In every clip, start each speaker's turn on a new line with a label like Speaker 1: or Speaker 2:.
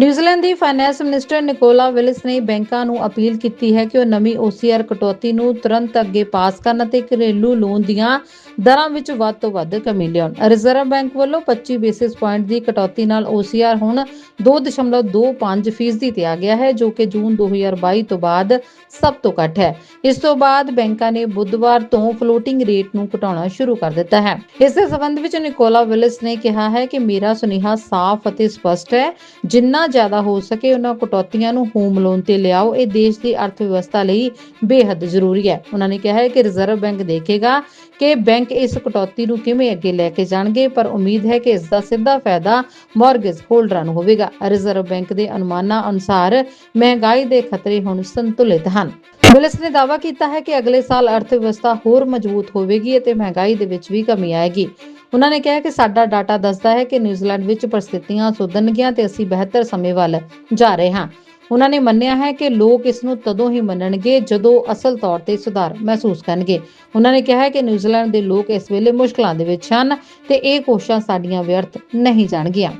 Speaker 1: New Zealand ਦੀ finance minister Nicola Willis ਨੇ ਬੈਂਕਾਂ ਨੂੰ ਅਪੀਲ ਕੀਤੀ ਹੈ ਕਿ ਉਹ ਨਵੀਂ OCR ਕਟੌਤੀ ਨੂੰ ਤੁਰੰਤ ਅੱਗੇ ਪਾਸ ਕਰਨ ਅਤੇ ਘਰੇਲੂ ਲੋਨ ਦੀਆਂ ਦਰਾਂ ਵਿੱਚ ਵੱਧ ਤੋਂ ਵੱਧ ਕਮੀ ਲਿਆਉਣ। ਰਿਜ਼ਰਵ ਬੈਂਕ ਵੱਲੋਂ 25 ਬੇਸਿਸ ਪੁਆਇੰਟ ਦੀ ਕਟੌਤੀ ਨਾਲ OCR ਹੁਣ 2.25% ਫੀਸਦੀ ਤੇ ਆ ਗਿਆ ਹੈ, ਜੋ ਕਿ ਜੂਨ 2022 ਤੋਂ ਬਾਅਦ ਸਭ ਤੋਂ ਘੱਟ ਹੈ। ਇਸ ਤੋਂ ਬਾਅਦ ਬੈਂਕਾਂ ਨੇ ਬੁੱਧਵਾਰ ਤੋਂ ਫਲੋਟਿੰਗ ਰੇਟ ਨੂੰ ਘਟਾਉਣਾ ਸ਼ੁਰੂ ਕਰ ਦਿੱਤਾ ਹੈ। ਇਸ ਦੇ ਸਬੰਧ ਵਿੱਚ ਨਿਕੋਲਾ ਵਿਲਿਸ ਨੇ ਕਿਹਾ ਹੈ ਕਿ ਮੇਰਾ ਸੁਨੇਹਾ ਸਾਫ਼ ਅਤੇ ਸਪਸ਼ਟ ਹੈ। ਜਿੰਨਾ ਜ਼ਿਆਦਾ ਹੋ ਸਕੇ, ਉਹਨਾਂ ਕਟੌਤੀਆਂ ਨੂੰ ਹੋਮ ਲੋਨ ਤੇ ਲਿਆਓ। ਇਹ ਦੇਸ਼ ਦੀ ਅਰਥ ਵਿਵਸਥਾ ਲਈ ਬੇहद ਜ਼ਰੂਰੀ ਹੈ। ਉਹਨਾਂ ਨੇ ਕਿਹਾ ਹੈ ਕਿ ਰਿਜ਼ਰਵ ਬੈਂਕ ਦੇਖੇਗਾ ਕਿ ਬੈਂਕ ਇਸ ਕਟੌਤੀ ਨੂੰ ਕਿਵੇਂ ਅੱਗੇ ਲੈ ਕੇ ਜਾਣਗੇ, ਪਰ ਉਮੀਦ ਹੈ ਕਿ ਇਸ ਦਾ ਸਿੱਧਾ ਫਾਇਦਾ ਮਾਰਗੇਜ ਹੋਲਡਰਾਂ ਨੂੰ ਹੋਵੇਗਾ। ਰਿਜ਼ਰਵ ਬੈਂਕ ਦੇ ਅਨੁਮਾਨਾਂ ਅਨੁਸਾਰ ਮਹਿੰਗਾਈ ਦੇ ਖਤਰੇ ਹੁਣ ਸੰਤੁਲਿਤ ਹਨ। ਪੁਲਿਸ ਨੇ ਦਾਅਵਾ ਕੀਤਾ ਹੈ ਕਿ ਅਗਲੇ ਸਾਲ ਅਰਥ ਵਿਵਸਥਾ ਹੋਰ ਮਜ਼ਬੂਤ ਹੋਵੇਗੀ ਅਤੇ ਮਹਿੰਗਾਈ ਦੇ ਵਿੱਚ ਵੀ ਕਮੀ ਆਏਗੀ। ਉਹਨਾਂ ਨੇ ਕਿਹਾ ਕਿ ਸਾਡਾ ਡਾਟਾ ਦੱਸਦਾ ਹੈ ਕਿ ਨਿਊਜ਼ੀਲੈਂਡ ਵਿੱਚ ਪਰਿਸਥਿਤੀਆਂ ਸੁਧਰਨਗੀਆਂ ਤੇ ਅਸੀਂ ਬਿਹਤਰ ਸਮੇਂ ਵੱਲ ਜਾ ਰਹੇ ਹਾਂ। ਉਹਨਾਂ ਨੇ ਮੰਨਿਆ ਹੈ ਕਿ ਲੋਕ ਇਸ ਨੂੰ ਤਦੋਂ ਹੀ ਮੰਨਣਗੇ ਜਦੋਂ ਅਸਲ ਤੌਰ ਤੇ ਸੁਧਾਰ ਮਹਿਸੂਸ ਕਰਨਗੇ। ਉਹਨਾਂ ਨੇ ਕਿਹਾ ਹੈ ਕਿ ਨਿਊਜ਼ੀਲੈਂਡ ਦੇ ਲੋਕ ਇਸ ਵੇਲੇ ਮੁਸ਼ਕਲਾਂ ਦੇ ਵਿੱਚ ਹਨ ਤੇ ਇਹ ਕੋਸ਼ਿਸ਼ਾਂ ਸਾਡੀਆਂ ਵਿਅਰਥ ਨਹੀਂ ਜਾਣਗੀਆਂ।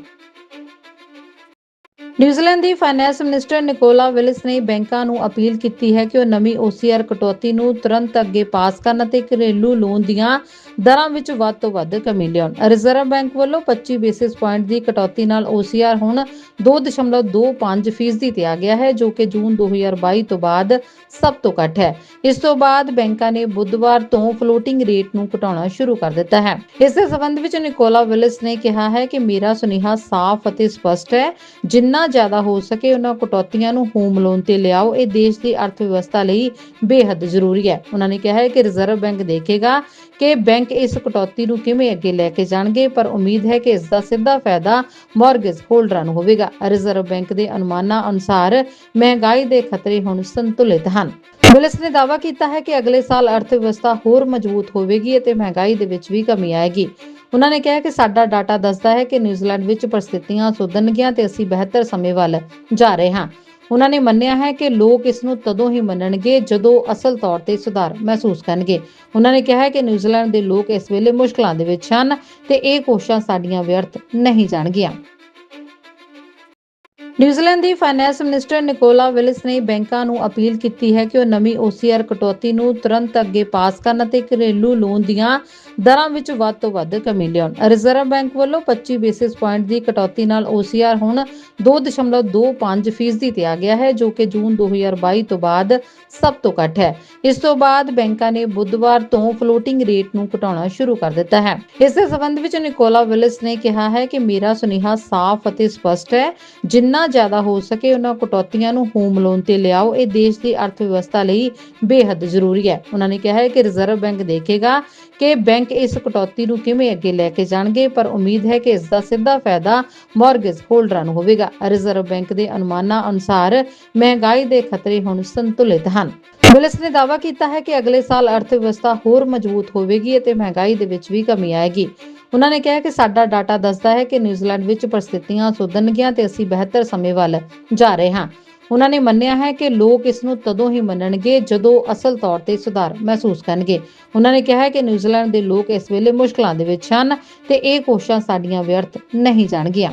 Speaker 1: ਨਿਊਜ਼ੀਲੈਂਡ ਦੀ ਫਾਈਨੈਂਸ ਮਿਨਿਸਟਰ ਨਿਕੋਲਾ ਵਿਲਿਸ ਨੇ ਬੈਂਕਾਂ ਨੂੰ ਅਪੀਲ ਕੀਤੀ ਹੈ ਕਿ ਉਹ ਨਵੀਂ OCR ਕਟੌਤੀ ਨੂੰ ਤੁਰੰਤ ਅੱਗੇ ਪਾਸ ਕਰਨ ਅਤੇ ਘਰੇਲੂ ਲੋਨ ਦੀਆਂ ਦਰਾਂ ਵਿੱਚ ਵੱਧ ਤੋਂ ਵੱਧ ਕਮੀ ਲਿਆਉਣ। ਰਿਜ਼ਰਵ ਬੈਂਕ ਵੱਲੋਂ 25 ਬੇਸਿਸ ਪੁਆਇੰਟ ਦੀ ਕਟੌਤੀ ਨਾਲ OCR ਹੁਣ 2.25% ਫੀਸਦੀ ਤੇ ਆ ਗਿਆ ਹੈ, ਜੋ ਕਿ ਜੂਨ 2022 ਤੋਂ ਬਾਅਦ ਸਭ ਤੋਂ ਘੱਟ ਹੈ। ਇਸ ਤੋਂ ਬਾਅਦ ਬੈਂਕਾਂ ਨੇ ਬੁੱਧਵਾਰ ਤੋਂ ਫਲੋਟਿੰਗ ਰੇਟ ਨੂੰ ਘਟਾਉਣਾ ਸ਼ੁਰੂ ਕਰ ਦਿੱਤਾ ਹੈ। ਇਸ ਦੇ ਸਬੰਧ ਵਿੱਚ ਨਿਕੋਲਾ ਵਿਲਿਸ ਨੇ ਕਿਹਾ ਹੈ ਕਿ ਮੇਰਾ ਸੁਨੇਹਾ ਸਾਫ਼ ਅਤੇ ਸਪਸ਼ਟ ਹੈ। ਜਿੰਨਾ ਜ਼ਿਆਦਾ ਹੋ ਸਕੇ, ਉਹਨਾਂ ਕਟੌਤੀਆਂ ਨੂੰ ਹੋਮ ਲੋਨ ਤੇ ਲਿਆਓ। ਇਹ ਦੇਸ਼ ਦੀ ਅਰਥ ਵਿਵਸਥਾ ਲਈ ਬੇहद ਜ਼ਰੂਰੀ ਹੈ। ਉਹਨਾਂ ਨੇ ਕਿਹਾ ਹੈ ਕਿ ਰਿਜ਼ਰਵ ਬੈਂਕ ਦੇਖੇਗਾ ਕਿ ਬੈਂਕ ਇਸ ਕਟੌਤੀ ਨੂੰ ਕਿਵੇਂ ਅੱਗੇ ਲੈ ਕੇ ਜਾਣਗੇ, ਪਰ ਉਮੀਦ ਹੈ ਕਿ ਇਸ ਦਾ ਸਿੱਧਾ ਫਾਇਦਾ ਮਾਰਗੇਜ ਹੋਲਡਰਾਂ ਨੂੰ ਹੋਵੇਗਾ। ਰਿਜ਼ਰਵ ਬੈਂਕ ਦੇ ਅਨੁਮਾਨਾਂ ਅਨੁਸਾਰ ਮਹਿੰਗਾਈ ਦੇ ਖਤਰੇ ਹੁਣ ਸੰਤੁਲਿਤ ਹਨ। ਪੁਲਿਸ ਨੇ ਦਾਅਵਾ ਕੀਤਾ ਹੈ ਕਿ ਅਗਲੇ ਸਾਲ ਅਰਥ ਵਿਵਸਥਾ ਹੋਰ ਮਜ਼ਬੂਤ ਹੋਵੇਗੀ ਅਤੇ ਮਹਿੰਗਾਈ ਦੇ ਵਿੱਚ ਵੀ ਕਮੀ ਆਏਗੀ। ਉਹਨਾਂ ਨੇ ਕਿਹਾ ਕਿ ਸਾਡਾ ਡਾਟਾ ਦੱਸਦਾ ਹੈ ਕਿ ਨਿਊਜ਼ੀਲੈਂਡ ਵਿੱਚ ਪਰਿਸਥਿਤੀਆਂ ਸੁਧਰਨਗੀਆਂ ਤੇ ਅਸੀਂ ਬਿਹਤਰ ਸਮੇਂ ਵੱਲ ਜਾ ਰਹੇ ਹਾਂ। ਉਹਨਾਂ ਨੇ ਮੰਨਿਆ ਹੈ ਕਿ ਲੋਕ ਇਸ ਨੂੰ ਤਦੋਂ ਹੀ ਮੰਨਣਗੇ ਜਦੋਂ ਅਸਲ ਤੌਰ ਤੇ ਸੁਧਾਰ ਮਹਿਸੂਸ ਕਰਨਗੇ। ਉਹਨਾਂ ਨੇ ਕਿਹਾ ਹੈ ਕਿ ਨਿਊਜ਼ੀਲੈਂਡ ਦੇ ਲੋਕ ਇਸ ਵੇਲੇ ਮੁਸ਼ਕਲਾਂ ਦੇ ਵਿੱਚ ਹਨ ਤੇ ਇਹ ਕੋਸ਼ਿਸ਼ਾਂ ਸਾਡੀਆਂ ਵਿਅਰਥ ਨਹੀਂ ਜਾਣਗੀਆਂ। ਨਿਊਜ਼ੀਲੈਂਡ ਦੀ ਫਾਈਨੈਂਸ ਮਿਨਿਸਟਰ ਨਿਕੋਲਾ ਵਿਲਿਸ ਨੇ ਬੈਂਕਾਂ ਨੂੰ ਅਪੀਲ ਕੀਤੀ ਹੈ ਕਿ ਉਹ ਨਵੀਂ OCR ਕਟੌਤੀ ਨੂੰ ਤੁਰੰਤ ਅੱਗੇ ਪਾਸ ਕਰਨ ਅਤੇ ਘਰੇਲੂ ਲੋਨ ਦੀਆਂ ਦਰਾਂ ਵਿੱਚ ਵੱਧ ਤੋਂ ਵੱਧ ਕਮੀ ਲਿਆਉਣ। ਰਿਜ਼ਰਵ ਬੈਂਕ ਵੱਲੋਂ 25 ਬੇਸਿਸ ਪੁਆਇੰਟ ਦੀ ਕਟੌਤੀ ਨਾਲ OCR ਹੁਣ 2.25% ਫੀਸਦੀ ਤੇ ਆ ਗਿਆ ਹੈ, ਜੋ ਕਿ ਜੂਨ 2022 ਤੋਂ ਬਾਅਦ ਸਭ ਤੋਂ ਘੱਟ ਹੈ। ਇਸ ਤੋਂ ਬਾਅਦ ਬੈਂਕਾਂ ਨੇ ਬੁੱਧਵਾਰ ਤੋਂ ਫਲੋਟਿੰਗ ਰੇਟ ਨੂੰ ਘਟਾਉਣਾ ਸ਼ੁਰੂ ਕਰ ਦਿੱਤਾ ਹੈ। ਇਸ ਦੇ ਸਬੰਧ ਵਿੱਚ ਨਿਕੋਲਾ ਵਿਲਿਸ ਨੇ ਕਿਹਾ ਹੈ ਕਿ ਮੇਰਾ ਸੁਨੇਹਾ ਸਾਫ਼ ਅਤੇ ਸਪਸ਼ਟ ਹੈ। ਜਿੰਨਾ ਜ਼ਿਆਦਾ ਹੋ ਸਕੇ, ਉਹਨਾਂ ਕਟੌਤੀਆਂ ਨੂੰ ਹੋਮ ਲੋਨ ਤੇ ਲਿਆਓ। ਇਹ ਦੇਸ਼ ਦੀ ਅਰਥ ਵਿਵਸਥਾ ਲਈ ਬੇहद ਜ਼ਰੂਰੀ ਹੈ। ਉਹਨਾਂ ਨੇ ਕਿਹਾ ਹੈ ਕਿ ਰਿਜ਼ਰਵ ਬੈਂਕ ਦੇਖੇਗਾ ਕਿ ਬੈਂਕ ਇਸ ਕਟੌਤੀ ਨੂੰ ਕਿਵੇਂ ਅੱਗੇ ਲੈ ਕੇ ਜਾਣਗੇ, ਪਰ ਉਮੀਦ ਹੈ ਕਿ ਇਸ ਦਾ ਸਿੱਧਾ ਫਾਇਦਾ ਮਾਰਗੇਜ ਹੋਲਡਰਾਂ ਨੂੰ ਹੋਵੇਗਾ। ਰਿਜ਼ਰਵ ਬੈਂਕ ਦੇ ਅਨੁਮਾਨਾਂ ਅਨੁਸਾਰ ਮਹਿੰਗਾਈ ਦੇ ਖਤਰੇ ਹੁਣ ਸੰਤੁਲਿਤ ਹਨ। ਪੁਲਿਸ ਨੇ ਦਾਅਵਾ ਕੀਤਾ ਹੈ ਕਿ ਅਗਲੇ ਸਾਲ ਅਰਥ ਵਿਵਸਥਾ ਹੋਰ ਮਜ਼ਬੂਤ ਹੋਵੇਗੀ ਅਤੇ ਮਹਿੰਗਾਈ ਦੇ ਵਿੱਚ ਵੀ ਕਮੀ ਆਏਗੀ। ਉਹਨਾਂ ਨੇ ਕਿਹਾ ਕਿ ਸਾਡਾ ਡਾਟਾ ਦੱਸਦਾ ਹੈ ਕਿ ਨਿਊਜ਼ੀਲੈਂਡ ਵਿੱਚ ਪਰਿਸਥਿਤੀਆਂ ਸੁਧਰਨਗੀਆਂ ਤੇ ਅਸੀਂ ਬਿਹਤਰ ਸਮੇਂ ਵੱਲ ਜਾ ਰਹੇ ਹਾਂ। ਉਹਨਾਂ ਨੇ ਮੰਨਿਆ ਹੈ ਕਿ ਲੋਕ ਇਸ ਨੂੰ ਤਦੋਂ ਹੀ ਮੰਨਣਗੇ ਜਦੋਂ ਅਸਲ ਤੌਰ ਤੇ ਸੁਧਾਰ ਮਹਿਸੂਸ ਕਰਨਗੇ। ਉਹਨਾਂ ਨੇ ਕਿਹਾ ਹੈ ਕਿ ਨਿਊਜ਼ੀਲੈਂਡ ਦੇ ਲੋਕ ਇਸ ਵੇਲੇ ਮੁਸ਼ਕਲਾਂ ਦੇ ਵਿੱਚ ਹਨ ਤੇ ਇਹ ਕੋਸ਼ਿਸ਼ਾਂ ਸਾਡੀਆਂ ਵਿਅਰਥ ਨਹੀਂ ਜਾਣਗੀਆਂ।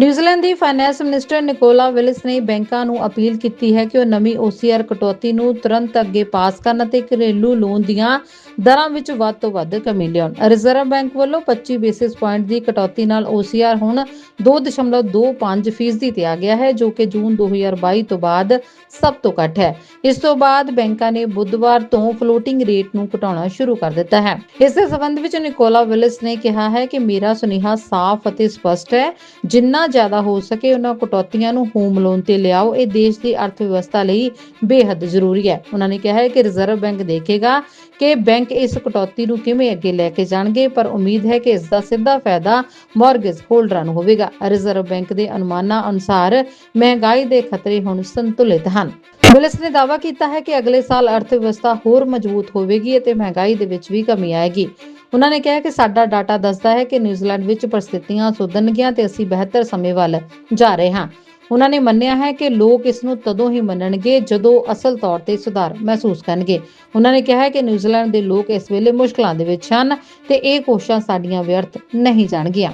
Speaker 1: ਨਿਊਜ਼ੀਲੈਂਡ ਦੀ ਫਾਈਨੈਂਸ ਮਿਨਿਸਟਰ ਨਿਕੋਲਾ ਵਿਲਿਸ ਨੇ ਬੈਂਕਾਂ ਨੂੰ ਅਪੀਲ ਕੀਤੀ ਹੈ ਕਿ ਉਹ ਨਵੀਂ OCR ਕਟੌਤੀ ਨੂੰ ਤੁਰੰਤ ਅੱਗੇ ਪਾਸ ਕਰਨ ਅਤੇ ਘਰੇਲੂ ਲੋਨ ਦੀਆਂ ਦਰਾਂ ਵਿੱਚ ਵੱਧ ਤੋਂ ਵੱਧ ਕਮੀ ਲਿਆਉਣ। ਰਿਜ਼ਰਵ ਬੈਂਕ ਵੱਲੋਂ 25 ਬੇਸਿਸ ਪੁਆਇੰਟ ਦੀ ਕਟੌਤੀ ਨਾਲ OCR ਹੁਣ 2.25% ਫੀਸਦੀ ਤੇ ਆ ਗਿਆ ਹੈ, ਜੋ ਕਿ ਜੂਨ 2022 ਤੋਂ ਬਾਅਦ ਸਭ ਤੋਂ ਘੱਟ ਹੈ। ਇਸ ਤੋਂ ਬਾਅਦ ਬੈਂਕਾਂ ਨੇ ਬੁੱਧਵਾਰ ਤੋਂ ਫਲੋਟਿੰਗ ਰੇਟ ਨੂੰ ਘਟਾਉਣਾ ਸ਼ੁਰੂ ਕਰ ਦਿੱਤਾ ਹੈ। ਇਸ ਸਬੰਧ ਵਿੱਚ ਨਿਕੋਲਾ ਵਿਲਿਸ ਨੇ ਕਿਹਾ ਹੈ ਕਿ ਮੇਰਾ ਸੁਨੇਹਾ ਸਾਫ਼ ਅਤੇ ਸਪਸ਼ਟ ਹੈ। ਜਿੰਨਾ ਜ਼ਿਆਦਾ ਹੋ ਸਕੇ ਉਹਨਾਂ ਕਟੌਤੀਆਂ ਨੂੰ ਹੋਮ ਲੋਨ ਤੇ ਲਿਆਓ। ਇਹ ਦੇਸ਼ ਦੀ ਅਰਥ ਵਿਵਸਥਾ ਲਈ ਬੇਹੱਦ ਜ਼ਰੂਰੀ ਹੈ। ਉਹਨਾਂ ਨੇ ਕਿਹਾ ਹੈ ਕਿ ਰਿਜ਼ਰਵ ਬੈਂਕ ਦੇਖੇਗਾ ਕਿ ਬੈਂਕ ਇਸ ਕਟੌਤੀ ਨੂੰ ਕਿਵੇਂ ਅੱਗੇ ਲੈ ਕੇ ਜਾਣਗੇ, ਪਰ ਉਮੀਦ ਹੈ ਕਿ ਇਸ ਦਾ ਸਿੱਧਾ ਫਾਇਦਾ ਮਾਰਗੇਜ ਹੋਲਡਰਾਂ ਨੂੰ ਹੋਵੇਗਾ। ਰਿਜ਼ਰਵ ਬੈਂਕ ਦੇ ਅਨੁਮਾਨਾਂ ਅਨੁਸਾਰ ਮਹਿੰਗਾਈ ਦੇ ਖਤਰੇ ਹੁਣ ਸੰਤੁਲਿਤ ਹਨ। ਵਿਲਿਸ ਨੇ ਦਾਅਵਾ ਕੀਤਾ ਹੈ ਕਿ ਅਗਲੇ ਸਾਲ ਅਰਥ ਵਿਵਸਥਾ ਹੋਰ ਮਜ਼ਬੂਤ ਹੋਵੇਗੀ ਅਤੇ ਮਹਿੰਗਾਈ ਦੇ ਵਿੱਚ ਵੀ ਕਮੀ ਆਏਗੀ। ਉਹਨਾਂ ਨੇ ਕਿਹਾ ਕਿ ਸਾਡਾ ਡਾਟਾ ਦੱਸਦਾ ਹੈ ਕਿ ਨਿਊਜ਼ੀਲੈਂਡ ਵਿੱਚ ਪਰਿਸਥਿਤੀਆਂ ਸੁਧਰਨਗੀਆਂ ਤੇ ਅਸੀਂ ਬਿਹਤਰ ਸਮੇਂ ਵੱਲ ਜਾ ਰਹੇ ਹਾਂ। ਉਹਨਾਂ ਨੇ ਮੰਨਿਆ ਹੈ ਕਿ ਲੋਕ ਇਸ ਨੂੰ ਤਦੋਂ ਹੀ ਮੰਨਣਗੇ ਜਦੋਂ ਅਸਲ ਤੌਰ ਤੇ ਸੁਧਾਰ ਮਹਿਸੂਸ ਕਰਨਗੇ। ਉਹਨਾਂ ਨੇ ਕਿਹਾ ਹੈ ਕਿ ਨਿਊਜ਼ੀਲੈਂਡ ਦੇ ਲੋਕ ਇਸ ਵੇਲੇ ਮੁਸ਼ਕਲਾਂ ਦੇ ਵਿੱਚ ਹਨ ਤੇ ਇਹ ਕੋਸ਼ਿਸ਼ਾਂ ਸਾਡੀਆਂ ਵਿਅਰਥ ਨਹੀਂ ਜਾਣਗੀਆਂ।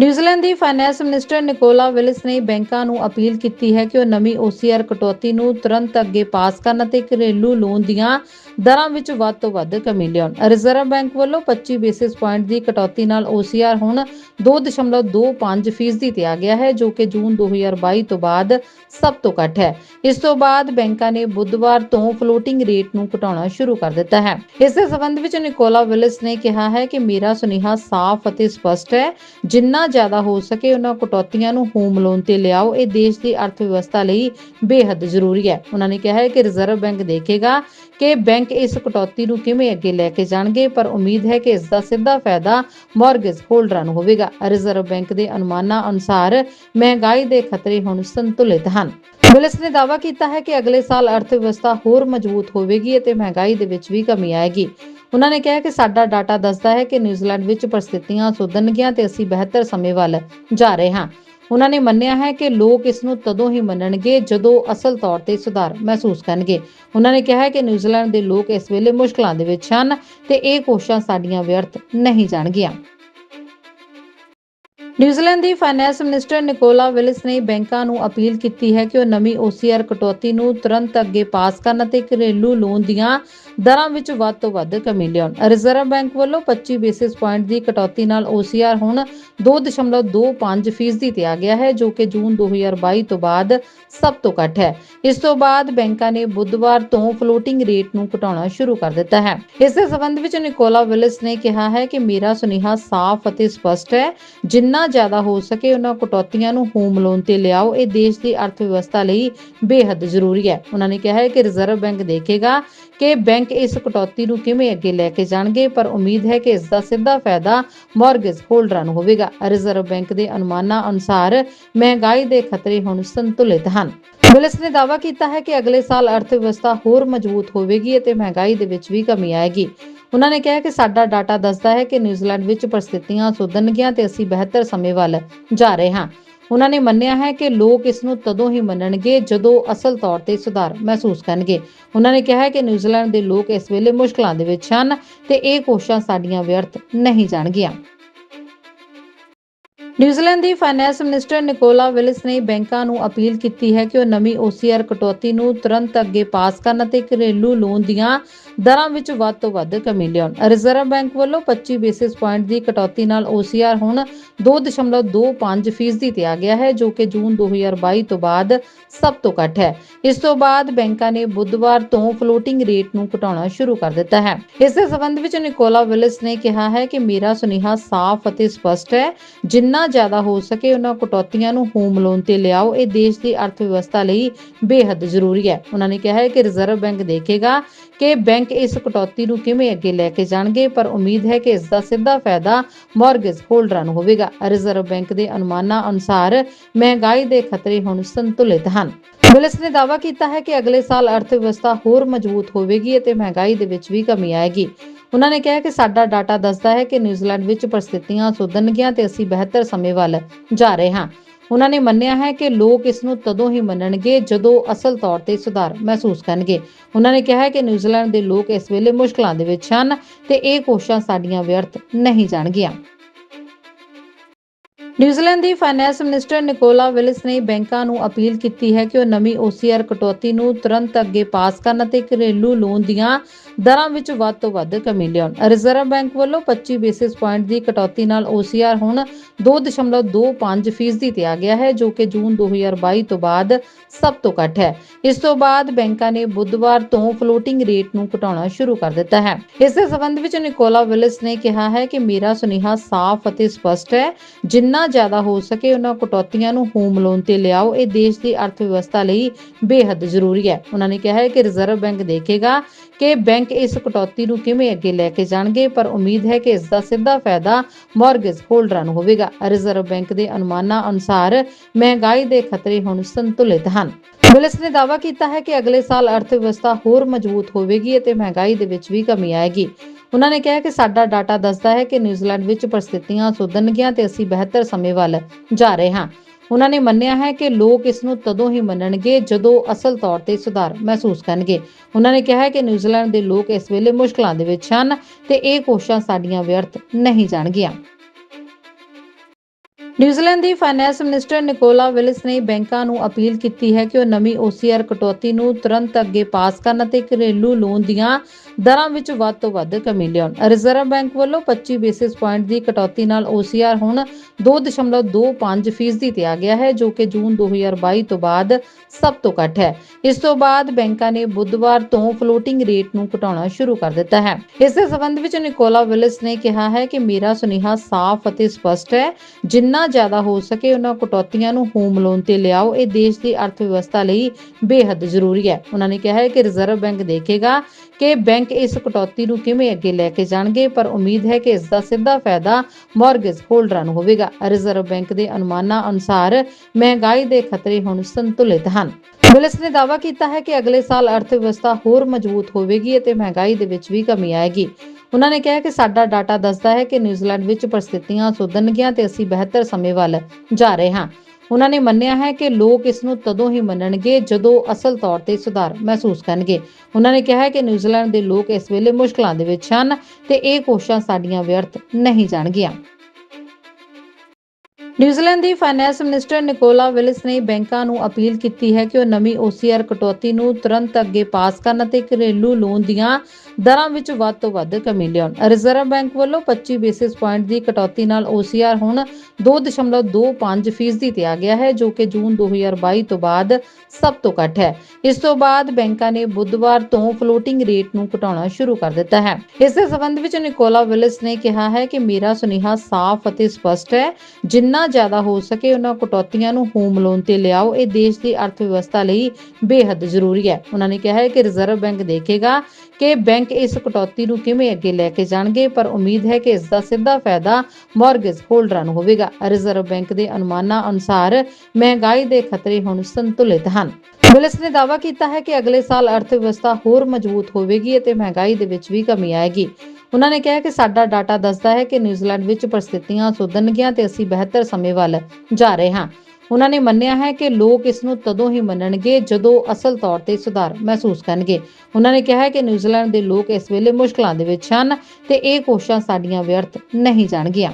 Speaker 1: ਨਿਊਜ਼ੀਲੈਂਡ ਦੀ ਫਾਈਨੈਂਸ ਮਿਨਿਸਟਰ ਨਿਕੋਲਾ ਵਿਲਿਸ ਨੇ ਬੈਂਕਾਂ ਨੂੰ ਅਪੀਲ ਕੀਤੀ ਹੈ ਕਿ ਉਹ ਨਵੀਂ OCR ਕਟੌਤੀ ਨੂੰ ਤੁਰੰਤ ਅੱਗੇ ਪਾਸ ਕਰਨ ਅਤੇ ਘਰੇਲੂ ਲੋਨ ਦੀਆਂ ਦਰਾਂ ਵਿੱਚ ਵੱਧ ਤੋਂ ਵੱਧ ਕਮੀ ਲਿਆਉਣ। ਰਿਜ਼ਰਵ ਬੈਂਕ ਵੱਲੋਂ 25 ਬੇਸਿਸ ਪੁਆਇੰਟ ਦੀ ਕਟੌਤੀ ਨਾਲ OCR ਹੁਣ 2.25% ਫੀਸਦੀ ਤੇ ਆ ਗਿਆ ਹੈ, ਜੋ ਕਿ ਜੂਨ 2022 ਤੋਂ ਬਾਅਦ ਸਭ ਤੋਂ ਘੱਟ ਹੈ। ਇਸ ਤੋਂ ਬਾਅਦ ਬੈਂਕਾਂ ਨੇ ਬੁੱਧਵਾਰ ਤੋਂ ਫਲੋਟਿੰਗ ਰੇਟ ਨੂੰ ਘਟਾਉਣਾ ਸ਼ੁਰੂ ਕਰ ਦਿੱਤਾ ਹੈ। ਇਸ ਦੇ ਸੰਬੰਧ ਵਿੱਚ ਨਿਕੋਲਾ ਵਿਲਿਸ ਨੇ ਕਿਹਾ ਹੈ ਕਿ ਮੇਰਾ ਸੁਨੇਹਾ ਸਾਫ਼ ਅਤੇ ਸਪਸ਼ਟ ਹੈ। ਜਿੰਨਾ ਜ਼ਿਆਦਾ ਹੋ ਸਕੇ, ਉਹਨਾਂ ਕਟੌਤੀਆਂ ਨੂੰ ਹੋਮ ਲੋਨ ਤੇ ਲਿਆਓ। ਇਹ ਦੇਸ਼ ਦੀ ਅਰਥ ਵਿਵਸਥਾ ਲਈ ਬੇहद ਜ਼ਰੂਰੀ ਹੈ। ਉਹਨਾਂ ਨੇ ਕਿਹਾ ਹੈ ਕਿ ਰਿਜ਼ਰਵ ਬੈਂਕ ਦੇਖੇਗਾ ਕਿ ਬੈਂਕ ਇਸ ਕਟੌਤੀ ਨੂੰ ਕਿਵੇਂ ਅੱਗੇ ਲੈ ਕੇ ਜਾਣਗੇ, ਪਰ ਉਮੀਦ ਹੈ ਕਿ ਇਸ ਦਾ ਸਿੱਧਾ ਫਾਇਦਾ ਮਾਰਗੇਜ ਹੋਲਡਰਾਂ ਨੂੰ ਹੋਵੇਗਾ। ਰਿਜ਼ਰਵ ਬੈਂਕ ਦੇ ਅਨੁਮਾਨਾਂ ਅਨੁਸਾਰ ਮਹਿੰਗਾਈ ਦੇ ਖਤਰੇ ਹੁਣ ਸੰਤੁਲਿਤ ਹਨ। ਪੁਲਿਸ ਨੇ ਦਾਅਵਾ ਕੀਤਾ ਹੈ ਕਿ ਅਗਲੇ ਸਾਲ ਅਰਥ ਵਿਵਸਥਾ ਹੋਰ ਮਜ਼ਬੂਤ ਹੋਵੇਗੀ ਅਤੇ ਮਹਿੰਗਾਈ ਦੇ ਵਿੱਚ ਵੀ ਕਮੀ ਆਏਗੀ। ਉਹਨਾਂ ਨੇ ਕਿਹਾ ਕਿ ਸਾਡਾ ਡਾਟਾ ਦੱਸਦਾ ਹੈ ਕਿ ਨਿਊਜ਼ੀਲੈਂਡ ਵਿੱਚ ਪਰਿਸਥਿਤੀਆਂ ਸੁਧਰਨਗੀਆਂ ਤੇ ਅਸੀਂ ਬਿਹਤਰ ਸਮੇਂ ਵੱਲ ਜਾ ਰਹੇ ਹਾਂ। ਉਹਨਾਂ ਨੇ ਮੰਨਿਆ ਹੈ ਕਿ ਲੋਕ ਇਸ ਨੂੰ ਤਦੋਂ ਹੀ ਮੰਨਣਗੇ ਜਦੋਂ ਅਸਲ ਤੌਰ ਤੇ ਸੁਧਾਰ ਮਹਿਸੂਸ ਕਰਨਗੇ। ਉਹਨਾਂ ਨੇ ਕਿਹਾ ਹੈ ਕਿ ਨਿਊਜ਼ੀਲੈਂਡ ਦੇ ਲੋਕ ਇਸ ਵੇਲੇ ਮੁਸ਼ਕਲਾਂ ਦੇ ਵਿੱਚ ਹਨ ਤੇ ਇਹ ਕੋਸ਼ਿਸ਼ਾਂ ਸਾਡੀਆਂ ਵਿਅਰਥ ਨਹੀਂ ਜਾਣਗੀਆਂ। ਨਿਊਜ਼ੀਲੈਂਡ ਦੀ ਫਾਈਨੈਂਸ ਮਿਨਿਸਟਰ ਨਿਕੋਲਾ ਵਿਲਿਸ ਨੇ ਬੈਂਕਾਂ ਨੂੰ ਅਪੀਲ ਕੀਤੀ ਹੈ ਕਿ ਉਹ ਨਵੀਂ OCR ਕਟੌਤੀ ਨੂੰ ਤੁਰੰਤ ਅੱਗੇ ਪਾਸ ਕਰਨ ਅਤੇ ਘਰੇਲੂ ਲੋਨ ਦੀਆਂ ਦਰਾਂ ਵਿੱਚ ਵੱਧ ਤੋਂ ਵੱਧ ਕਮੀ ਲਿਆਉਣ। ਰਿਜ਼ਰਵ ਬੈਂਕ ਵੱਲੋਂ 25 ਬੇਸਿਸ ਪੁਆਇੰਟ ਦੀ ਕਟੌਤੀ ਨਾਲ OCR ਹੁਣ 2.25% ਫੀਸਦੀ ਤੇ ਆ ਗਿਆ ਹੈ, ਜੋ ਕਿ ਜੂਨ 2022 ਤੋਂ ਬਾਅਦ ਸਭ ਤੋਂ ਘੱਟ ਹੈ। ਇਸ ਤੋਂ ਬਾਅਦ ਬੈਂਕਾਂ ਨੇ ਬੁੱਧਵਾਰ ਤੋਂ ਫਲੋਟਿੰਗ ਰੇਟ ਨੂੰ ਘਟਾਉਣਾ ਸ਼ੁਰੂ ਕਰ ਦਿੱਤਾ ਹੈ। ਇਸੇ ਸੰਬੰਧ ਵਿੱਚ ਨਿਕੋਲਾ ਵਿਲਿਸ ਨੇ ਕਿਹਾ ਹੈ ਕਿ ਮੇਰਾ ਸੁਨੇਹਾ ਸਾਫ਼ ਅਤੇ ਸਪਸ਼ਟ ਹੈ। ਜਿੰਨਾ ਜ਼ਿਆਦਾ ਹੋ ਸਕੇ, ਉਹਨਾਂ ਕਟੌਤੀਆਂ ਨੂੰ ਹੋਮ ਲੋਨ ਤੇ ਲਿਆਓ। ਇਹ ਦੇਸ਼ ਦੀ ਅਰਥ ਵਿਵਸਥਾ ਲਈ ਬੇहद ਜ਼ਰੂਰੀ ਹੈ। ਉਹਨਾਂ ਨੇ ਕਿਹਾ ਹੈ ਕਿ ਰਿਜ਼ਰਵ ਬੈਂਕ ਦੇਖੇਗਾ ਕਿ ਬੈਂਕ ਇਸ ਕਟੌਤੀ ਨੂੰ ਕਿਵੇਂ ਅੱਗੇ ਲੈ ਕੇ ਜਾਣਗੇ, ਪਰ ਉਮੀਦ ਹੈ ਕਿ ਇਸ ਦਾ ਸਿੱਧਾ ਫਾਇਦਾ ਮਾਰਗੇਜ ਹੋਲਡਰਾਂ ਨੂੰ ਹੋਵੇਗਾ। ਰਿਜ਼ਰਵ ਬੈਂਕ ਦੇ ਅਨੁਮਾਨਾਂ ਅਨੁਸਾਰ ਮਹਿੰਗਾਈ ਦੇ ਖਤਰੇ ਹੁਣ ਸੰਤੁਲਿਤ ਹਨ। ਪੁਲਿਸ ਨੇ ਦਾਅਵਾ ਕੀਤਾ ਹੈ ਕਿ ਅਗਲੇ ਸਾਲ ਅਰਥ ਵਿਵਸਥਾ ਹੋਰ ਮਜ਼ਬੂਤ ਹੋਵੇਗੀ ਅਤੇ ਮਹਿੰਗਾਈ ਦੇ ਵਿੱਚ ਵੀ ਕਮੀ ਆਏਗੀ। ਉਹਨਾਂ ਨੇ ਕਿਹਾ ਕਿ ਸਾਡਾ ਡਾਟਾ ਦੱਸਦਾ ਹੈ ਕਿ ਨਿਊਜ਼ੀਲੈਂਡ ਵਿੱਚ ਪਰਿਸਥਿਤੀਆਂ ਸੁਧਰਨਗੀਆਂ ਤੇ ਅਸੀਂ ਬਿਹਤਰ ਸਮੇਂ ਵੱਲ ਜਾ ਰਹੇ ਹਾਂ। ਉਹਨਾਂ ਨੇ ਮੰਨਿਆ ਹੈ ਕਿ ਲੋਕ ਇਸ ਨੂੰ ਤਦੋਂ ਹੀ ਮੰਨਣਗੇ ਜਦੋਂ ਅਸਲ ਤੌਰ ਤੇ ਸੁਧਾਰ ਮਹਿਸੂਸ ਕਰਨਗੇ। ਉਹਨਾਂ ਨੇ ਕਿਹਾ ਹੈ ਕਿ ਨਿਊਜ਼ੀਲੈਂਡ ਦੇ ਲੋਕ ਇਸ ਵੇਲੇ ਮੁਸ਼ਕਲਾਂ ਦੇ ਵਿੱਚ ਹਨ ਤੇ ਇਹ ਕੋਸ਼ਿਸ਼ਾਂ ਸਾਡੀਆਂ ਵਿਅਰਥ ਨਹੀਂ ਜਾਣਗੀਆਂ। ਨਿਊਜ਼ੀਲੈਂਡ ਦੀ ਫਾਈਨੈਂਸ ਮਿਨਿਸਟਰ ਨਿਕੋਲਾ ਵਿਲਿਸ ਨੇ ਬੈਂਕਾਂ ਨੂੰ ਅਪੀਲ ਕੀਤੀ ਹੈ ਕਿ ਉਹ ਨਵੀਂ OCR ਕਟੌਤੀ ਨੂੰ ਤੁਰੰਤ ਅੱਗੇ ਪਾਸ ਕਰਨ ਅਤੇ ਘਰੇਲੂ ਲੋਨ ਦੀਆਂ ਦਰਾਂ ਵਿੱਚ ਵੱਧ ਤੋਂ ਵੱਧ ਕਮੀ ਲਿਆਉਣ। ਰਿਜ਼ਰਵ ਬੈਂਕ ਵੱਲੋਂ 25 ਬੇਸਿਸ ਪੁਆਇੰਟ ਦੀ ਕਟੌਤੀ ਨਾਲ OCR ਹੁਣ 2.25% ਫੀਸਦੀ ਤੇ ਆ ਗਿਆ ਹੈ, ਜੋ ਕਿ ਜੂਨ 2022 ਤੋਂ ਬਾਅਦ ਸਭ ਤੋਂ ਘੱਟ ਹੈ। ਇਸ ਤੋਂ ਬਾਅਦ ਬੈਂਕਾਂ ਨੇ ਬੁੱਧਵਾਰ ਤੋਂ ਫਲੋਟਿੰਗ ਰੇਟ ਨੂੰ ਘਟਾਉਣਾ ਸ਼ੁਰੂ ਕਰ ਦਿੱਤਾ ਹੈ। ਇਸ ਦੇ ਸੰਬੰਧ ਵਿੱਚ ਨਿਕੋਲਾ ਵਿਲਿਸ ਨੇ ਕਿਹਾ ਹੈ ਕਿ ਮੇਰਾ ਸੁਨੇਹਾ ਸਾਫ਼ ਅਤੇ ਸਪਸ਼ਟ ਹੈ। ਜਿੰਨਾ ਜ਼ਿਆਦਾ ਹੋ ਸਕੇ, ਉਹਨਾਂ ਕਟੌਤੀਆਂ ਨੂੰ ਹੋਮ ਲੋਨ ਤੇ ਲਿਆਓ। ਇਹ ਦੇਸ਼ ਦੀ ਅਰਥ ਵਿਵਸਥਾ ਲਈ ਬੇहद ਜ਼ਰੂਰੀ ਹੈ। ਉਹਨਾਂ ਨੇ ਕਿਹਾ ਹੈ ਕਿ ਰਿਜ਼ਰਵ ਬੈਂਕ ਦੇਖੇਗਾ ਕਿ ਬੈਂਕ ਇਸ ਕਟੌਤੀ ਨੂੰ ਕਿਵੇਂ ਅੱਗੇ ਲੈ ਕੇ ਜਾਣਗੇ, ਪਰ ਉਮੀਦ ਹੈ ਕਿ ਇਸ ਦਾ ਸਿੱਧਾ ਫਾਇਦਾ ਮਾਰਗੇਜ ਹੋਲਡਰਾਂ ਨੂੰ ਹੋਵੇਗਾ। ਰਿਜ਼ਰਵ ਬੈਂਕ ਦੇ ਅਨੁਮਾਨਾਂ ਅਨੁਸਾਰ ਮਹਿੰਗਾਈ ਦੇ ਖਤਰੇ ਹੁਣ ਸੰਤੁਲਿਤ ਹਨ। ਪੁਲਿਸ ਨੇ ਦਾਅਵਾ ਕੀਤਾ ਹੈ ਕਿ ਅਗਲੇ ਸਾਲ ਅਰਥ ਵਿਵਸਥਾ ਹੋਰ ਮਜ਼ਬੂਤ ਹੋਵੇਗੀ ਅਤੇ ਮਹਿੰਗਾਈ ਦੇ ਵਿੱਚ ਵੀ ਕਮੀ ਆਏਗੀ। ਉਹਨਾਂ ਨੇ ਕਿਹਾ ਕਿ ਸਾਡਾ ਡਾਟਾ ਦੱਸਦਾ ਹੈ ਕਿ ਨਿਊਜ਼ੀਲੈਂਡ ਵਿੱਚ ਪਰਿਸਥਿਤੀਆਂ ਸੁਧਰਨਗੀਆਂ ਤੇ ਅਸੀਂ ਬਿਹਤਰ ਸਮੇਂ ਵੱਲ ਜਾ ਰਹੇ ਹਾਂ। ਉਹਨਾਂ ਨੇ ਮੰਨਿਆ ਹੈ ਕਿ ਲੋਕ ਇਸ ਨੂੰ ਤਦੋਂ ਹੀ ਮੰਨਣਗੇ ਜਦੋਂ ਅਸਲ ਤੌਰ ਤੇ ਸੁਧਾਰ ਮਹਿਸੂਸ ਕਰਨਗੇ। ਉਹਨਾਂ ਨੇ ਕਿਹਾ ਹੈ ਕਿ ਨਿਊਜ਼ੀਲੈਂਡ ਦੇ ਲੋਕ ਇਸ ਵੇਲੇ ਮੁਸ਼ਕਲਾਂ ਦੇ ਵਿੱਚ ਹਨ ਤੇ ਇਹ ਕੋਸ਼ਿਸ਼ਾਂ ਸਾਡੀਆਂ ਵਿਅਰਥ ਨਹੀਂ ਜਾਣਗੀਆਂ। ਨਿਊਜ਼ੀਲੈਂਡ ਦੀ ਫਾਈਨੈਂਸ ਮਿਨਿਸਟਰ ਨਿਕੋਲਾ ਵਿਲਿਸ ਨੇ ਬੈਂਕਾਂ ਨੂੰ ਅਪੀਲ ਕੀਤੀ ਹੈ ਕਿ ਉਹ ਨਵੀਂ OCR ਕਟੌਤੀ ਨੂੰ ਤੁਰੰਤ ਅੱਗੇ ਪਾਸ ਕਰਨ ਅਤੇ ਘਰੇਲੂ ਲੋਨ ਦੀਆਂ ਦਰਾਂ ਵਿੱਚ ਵੱਧ ਤੋਂ ਵੱਧ ਕਮੀ ਲਿਆਉਣ। ਰਿਜ਼ਰਵ ਬੈਂਕ ਵੱਲੋਂ 25 ਬੇਸਿਸ ਪੁਆਇੰਟ ਦੀ ਕਟੌਤੀ ਨਾਲ OCR ਹੁਣ 2.25% ਫੀਸਦੀ ਤੇ ਆ ਗਿਆ ਹੈ, ਜੋ ਕਿ ਜੂਨ 2022 ਤੋਂ ਬਾਅਦ ਸਭ ਤੋਂ ਘੱਟ ਹੈ। ਇਸ ਤੋਂ ਬਾਅਦ ਬੈਂਕਾਂ ਨੇ ਬੁੱਧਵਾਰ ਤੋਂ ਫਲੋਟਿੰਗ ਰੇਟ ਨੂੰ ਘਟਾਉਣਾ ਸ਼ੁਰੂ ਕਰ ਦਿੱਤਾ ਹੈ। ਇਸ ਦੇ ਵਿੱਚ ਨਿਕੋਲਾ ਵਿਲਿਸ ਨੇ ਕਿਹਾ ਹੈ ਕਿ ਮੇਰਾ ਸੁਨੇਹਾ ਸਾਫ਼ ਅਤੇ ਸਪਸ਼ਟ ਹੈ। ਜਿੰਨਾ ਜ਼ਿਆਦਾ ਹੋ ਸਕੇ ਉਹਨਾਂ ਕਟੌਤੀਆਂ ਨੂੰ ਹੋਮ ਲੋਨ ਤੇ ਲਿਆਓ। ਇਹ ਦੇਸ਼ ਦੀ ਅਰਥ ਵਿਵਸਥਾ ਲਈ ਬੇਹੱਦ ਜ਼ਰੂਰੀ ਹੈ। ਉਹਨਾਂ ਨੇ ਕਿਹਾ ਹੈ ਕਿ ਰਿਜ਼ਰਵ ਬੈਂਕ ਦੇਖੇਗਾ ਕਿ ਬੈਂਕ ਇਸ ਕਟੌਤੀ ਨੂੰ ਕਿਵੇਂ ਅੱਗੇ ਲੈ ਕੇ ਜਾਣਗੇ, ਪਰ ਉਮੀਦ ਹੈ ਕਿ ਇਸ ਦਾ ਸਿੱਧਾ ਫਾਇਦਾ ਮਾਰਗੇਜ ਹੋਲਡਰਾਂ ਨੂੰ ਹੋਵੇਗਾ। ਰਿਜ਼ਰਵ ਬੈਂਕ ਦੇ ਅਨੁਮਾਨਾਂ ਅਨੁਸਾਰ ਮਹਿੰਗਾਈ ਦੇ ਖਤਰੇ ਹੁਣ ਸੰਤੁਲਿਤ ਹਨ। ਵਿਲਿਸ ਨੇ ਦਾਅਵਾ ਕੀਤਾ ਹੈ ਕਿ ਅਗਲੇ ਸਾਲ ਅਰਥ ਵਿਵਸਥਾ ਹੋਰ ਮਜ਼ਬੂਤ ਹੋਵੇਗੀ ਅਤੇ ਮਹਿੰਗਾਈ ਦੇ ਵਿੱਚ ਵੀ ਕਮੀ ਆਏਗੀ। ਉਹਨਾਂ ਨੇ ਕਿਹਾ ਕਿ ਸਾਡਾ ਡਾਟਾ ਦੱਸਦਾ ਹੈ ਕਿ ਨਿਊਜ਼ੀਲੈਂਡ ਵਿੱਚ ਪਰਿਸਥਿਤੀਆਂ ਸੁਧਰਨਗੀਆਂ ਤੇ ਅਸੀਂ ਬਿਹਤਰ ਸਮੇਂ ਵੱਲ ਜਾ ਰਹੇ ਹਾਂ। ਉਹਨਾਂ ਨੇ ਮੰਨਿਆ ਹੈ ਕਿ ਲੋਕ ਇਸ ਨੂੰ ਤਦੋਂ ਹੀ ਮੰਨਣਗੇ ਜਦੋਂ ਅਸਲ ਤੌਰ ਤੇ ਸੁਧਾਰ ਮਹਿਸੂਸ ਕਰਨਗੇ। ਉਹਨਾਂ ਨੇ ਕਿਹਾ ਹੈ ਕਿ ਨਿਊਜ਼ੀਲੈਂਡ ਦੇ ਲੋਕ ਇਸ ਵੇਲੇ ਮੁਸ਼ਕਲਾਂ ਦੇ ਵਿੱਚ ਹਨ ਤੇ ਇਹ ਕੋਸ਼ਿਸ਼ਾਂ ਸਾਡੀਆਂ ਵਿਅਰਥ ਨਹੀਂ ਜਾਣਗੀਆਂ। ਨਿਊਜ਼ੀਲੈਂਡ ਦੀ ਫਾਈਨੈਂਸ ਮਿਨਿਸਟਰ ਨਿਕੋਲਾ ਵਿਲਿਸ ਨੇ ਬੈਂਕਾਂ ਨੂੰ ਅਪੀਲ ਕੀਤੀ ਹੈ ਕਿ ਉਹ ਨਵੀਂ OCR ਕਟੌਤੀ ਨੂੰ ਤੁਰੰਤ ਅੱਗੇ ਪਾਸ ਕਰਨ ਅਤੇ ਘਰੇਲੂ ਲੋਨ ਦੀਆਂ ਦਰਾਂ ਵਿੱਚ ਵੱਧ ਤੋਂ ਵੱਧ ਕਮੀ ਲਿਆਉਣ। ਰਿਜ਼ਰਵ ਬੈਂਕ ਵੱਲੋਂ 25 ਬੇਸਿਸ ਪੁਆਇੰਟ ਦੀ ਕਟੌਤੀ ਨਾਲ OCR ਹੁਣ 2.25% ਫੀਸਦੀ ਤੇ ਆ ਗਿਆ ਹੈ, ਜੋ ਕਿ ਜੂਨ 2022 ਤੋਂ ਬਾਅਦ ਸਭ ਤੋਂ ਘੱਟ ਹੈ। ਇਸ ਤੋਂ ਬਾਅਦ ਬੈਂਕਾਂ ਨੇ ਬੁੱਧਵਾਰ ਤੋਂ ਫਲੋਟਿੰਗ ਰੇਟ ਨੂੰ ਘਟਾਉਣਾ ਸ਼ੁਰੂ ਕਰ ਦਿੱਤਾ ਹੈ। ਇਸੇ ਸੰਬੰਧ ਸਬੰਧ ਵਿੱਚ ਨਿਕੋਲਾ ਵਿਲਿਸ ਨੇ ਕਿਹਾ ਹੈ ਕਿ ਮੇਰਾ ਸੁਨੇਹਾ ਸਾਫ਼ ਅਤੇ ਸਪਸ਼ਟ ਹੈ। ਜਿੰਨਾ ਜ਼ਿਆਦਾ ਹੋ ਸਕੇ, ਉਹਨਾਂ ਕਟੌਤੀਆਂ ਨੂੰ ਹੋਮ ਲੋਨ ਤੇ ਲਿਆਓ। ਇਹ ਦੇਸ਼ ਦੀ ਅਰਥ ਵਿਵਸਥਾ ਲਈ ਬੇहद ਜ਼ਰੂਰੀ ਹੈ। ਉਹਨਾਂ ਨੇ ਕਿਹਾ ਹੈ ਕਿ ਰਿਜ਼ਰਵ ਬੈਂਕ ਦੇਖੇਗਾ ਕਿ ਬੈਂਕ ਇਸ ਕਟੌਤੀ ਨੂੰ ਕਿਵੇਂ ਅੱਗੇ ਲੈ ਕੇ ਜਾਣਗੇ, ਪਰ ਉਮੀਦ ਹੈ ਕਿ ਇਸ ਦਾ ਸਿੱਧਾ ਫਾਇਦਾ ਮਾਰਗੇਜ ਹੋਲਡਰਾਂ ਨੂੰ ਹੋਵੇਗਾ। ਰਿਜ਼ਰਵ ਬੈਂਕ ਦੇ ਅਨੁਮਾਨਾਂ ਅਨੁਸਾਰ ਮਹਿੰਗਾਈ ਦੇ ਖਤਰੇ ਹੁਣ ਸੰਤੁਲਿਤ ਹਨ। ਪੁਲਿਸ ਨੇ ਦਾਅਵਾ ਕੀਤਾ ਹੈ ਕਿ ਅਗਲੇ ਸਾਲ ਅਰਥ ਵਿਵਸਥਾ ਹੋਰ ਮਜ਼ਬੂਤ ਹੋਵੇਗੀ ਅਤੇ ਮਹਿੰਗਾਈ ਦੇ ਵਿੱਚ ਵੀ ਕਮੀ ਆਏਗੀ। ਉਹਨਾਂ ਨੇ ਕਿਹਾ ਕਿ ਸਾਡਾ ਡਾਟਾ ਦੱਸਦਾ ਹੈ ਕਿ ਨਿਊਜ਼ੀਲੈਂਡ ਵਿੱਚ ਪਰਿਸਥਿਤੀਆਂ ਸੁਧਰਨਗੀਆਂ ਤੇ ਅਸੀਂ ਬਿਹਤਰ ਸਮੇਂ ਵੱਲ ਜਾ ਰਹੇ ਹਾਂ। ਉਹਨਾਂ ਨੇ ਮੰਨਿਆ ਹੈ ਕਿ ਲੋਕ ਇਸ ਨੂੰ ਤਦੋਂ ਹੀ ਮੰਨਣਗੇ ਜਦੋਂ ਅਸਲ ਤੌਰ ਤੇ ਸੁਧਾਰ ਮਹਿਸੂਸ ਕਰਨਗੇ। ਉਹਨਾਂ ਨੇ ਕਿਹਾ ਹੈ ਕਿ ਨਿਊਜ਼ੀਲੈਂਡ ਦੇ ਲੋਕ ਇਸ ਵੇਲੇ ਮੁਸ਼ਕਲਾਂ ਦੇ ਵਿੱਚ ਹਨ ਤੇ ਇਹ ਕੋਸ਼ਿਸ਼ਾਂ ਸਾਡੀਆਂ ਵਿਅਰਥ ਨਹੀਂ ਜਾਣਗੀਆਂ। ਨਿਊਜ਼ੀਲੈਂਡ ਦੀ ਫਾਈਨੈਂਸ ਮਿਨਿਸਟਰ ਨਿਕੋਲਾ ਵਿਲਿਸ ਨੇ ਬੈਂਕਾਂ ਨੂੰ ਅਪੀਲ ਕੀਤੀ ਹੈ ਕਿ ਉਹ ਨਵੀਂ OCR ਕਟੌਤੀ ਨੂੰ ਤੁਰੰਤ ਅੱਗੇ ਪਾਸ ਕਰਨ ਅਤੇ ਘਰੇਲੂ ਲੋਨ ਦੀਆਂ ਦਰਾਂ ਵਿੱਚ ਵੱਧ ਤੋਂ ਵੱਧ ਕਮੀ ਲਿਆਉਣ। ਰਿਜ਼ਰਵ ਬੈਂਕ ਵੱਲੋਂ 25 ਬੇਸਿਸ ਪੁਆਇੰਟ ਦੀ ਕਟੌਤੀ ਨਾਲ OCR ਹੁਣ 2.25% ਫੀਸਦੀ ਤੇ ਆ ਗਿਆ ਹੈ, ਜੋ ਕਿ ਜੂਨ 2022 ਤੋਂ ਬਾਅਦ ਸਭ ਤੋਂ ਘੱਟ ਹੈ। ਇਸ ਤੋਂ ਬਾਅਦ ਬੈਂਕਾਂ ਨੇ ਬੁੱਧਵਾਰ ਤੋਂ ਫਲੋਟਿੰਗ ਰੇਟ ਨੂੰ ਘਟਾਉਣਾ ਸ਼ੁਰੂ ਕਰ ਦਿੱਤਾ ਹੈ। ਇਸ ਦੇ ਸਬੰਧ ਵਿੱਚ ਨਿਕੋਲਾ ਵਿਲਿਸ ਨੇ ਕਿਹਾ ਹੈ ਕਿ ਮੇਰਾ ਸੁਨੇਹਾ ਸਾਫ਼ ਅਤੇ ਸਪਸ਼ਟ ਹੈ। ਜਿੰਨਾ ਜ਼ਿਆਦਾ ਹੋ ਸਕੇ, ਉਹਨਾਂ ਕਟੌਤੀਆਂ ਨੂੰ ਹੋਮ ਲੋਨ ਤੇ ਲਿਆਓ। ਇਹ ਦੇਸ਼ ਦੀ ਅਰਥ ਵਿਵਸਥਾ ਲਈ ਬੇहद ਜ਼ਰੂਰੀ ਹੈ। ਉਹਨਾਂ ਨੇ ਕਿਹਾ ਹੈ ਕਿ ਰਿਜ਼ਰਵ ਬੈਂਕ ਦੇਖੇਗਾ ਕਿ ਬੈਂਕ ਇਸ ਕਟੌਤੀ ਨੂੰ ਕਿਵੇਂ ਅੱਗੇ ਲੈ ਕੇ ਜਾਣਗੇ, ਪਰ ਉਮੀਦ ਹੈ ਕਿ ਇਸ ਦਾ ਸਿੱਧਾ ਫਾਇਦਾ ਮਾਰਗੇਜ ਹੋਲਡਰਾਂ ਨੂੰ ਹੋਵੇਗਾ। ਰਿਜ਼ਰਵ ਬੈਂਕ ਦੇ ਅਨੁਮਾਨਾਂ ਅਨੁਸਾਰ ਮਹਿੰਗਾਈ ਦੇ ਖਤਰੇ ਹੁਣ ਸੰਤੁਲਿਤ ਹਨ। ਪੁਲਿਸ ਨੇ ਦਾਅਵਾ ਕੀਤਾ ਹੈ ਕਿ ਅਗਲੇ ਸਾਲ ਅਰਥ ਵਿਵਸਥਾ ਹੋਰ ਮਜ਼ਬੂਤ ਹੋਵੇਗੀ ਅਤੇ ਮਹਿੰਗਾਈ ਦੇ ਵਿੱਚ ਵੀ ਕਮੀ ਆਏਗੀ। ਉਹਨਾਂ ਨੇ ਕਿਹਾ ਕਿ ਸਾਡਾ ਡਾਟਾ ਦੱਸਦਾ ਹੈ ਕਿ ਨਿਊਜ਼ੀਲੈਂਡ ਵਿੱਚ ਪਰਿਸਥਿਤੀਆਂ ਸੁਧਰਨਗੀਆਂ ਤੇ ਅਸੀਂ ਬਿਹਤਰ ਸਮੇਂ ਵੱਲ ਜਾ ਰਹੇ ਹਾਂ। ਉਹਨਾਂ ਨੇ ਮੰਨਿਆ ਹੈ ਕਿ ਲੋਕ ਇਸ ਨੂੰ ਤਦੋਂ ਹੀ ਮੰਨਣਗੇ ਜਦੋਂ ਅਸਲ ਤੌਰ ਤੇ ਸੁਧਾਰ ਮਹਿਸੂਸ ਕਰਨਗੇ। ਉਹਨਾਂ ਨੇ ਕਿਹਾ ਹੈ ਕਿ ਨਿਊਜ਼ੀਲੈਂਡ ਦੇ ਲੋਕ ਇਸ ਵੇਲੇ ਮੁਸ਼ਕਲਾਂ ਦੇ ਵਿੱਚ ਹਨ ਤੇ ਇਹ ਕੋਸ਼ਿਸ਼ਾਂ ਸਾਡੀਆਂ ਵਿਅਰਥ ਨਹੀਂ ਜਾਣਗੀਆਂ।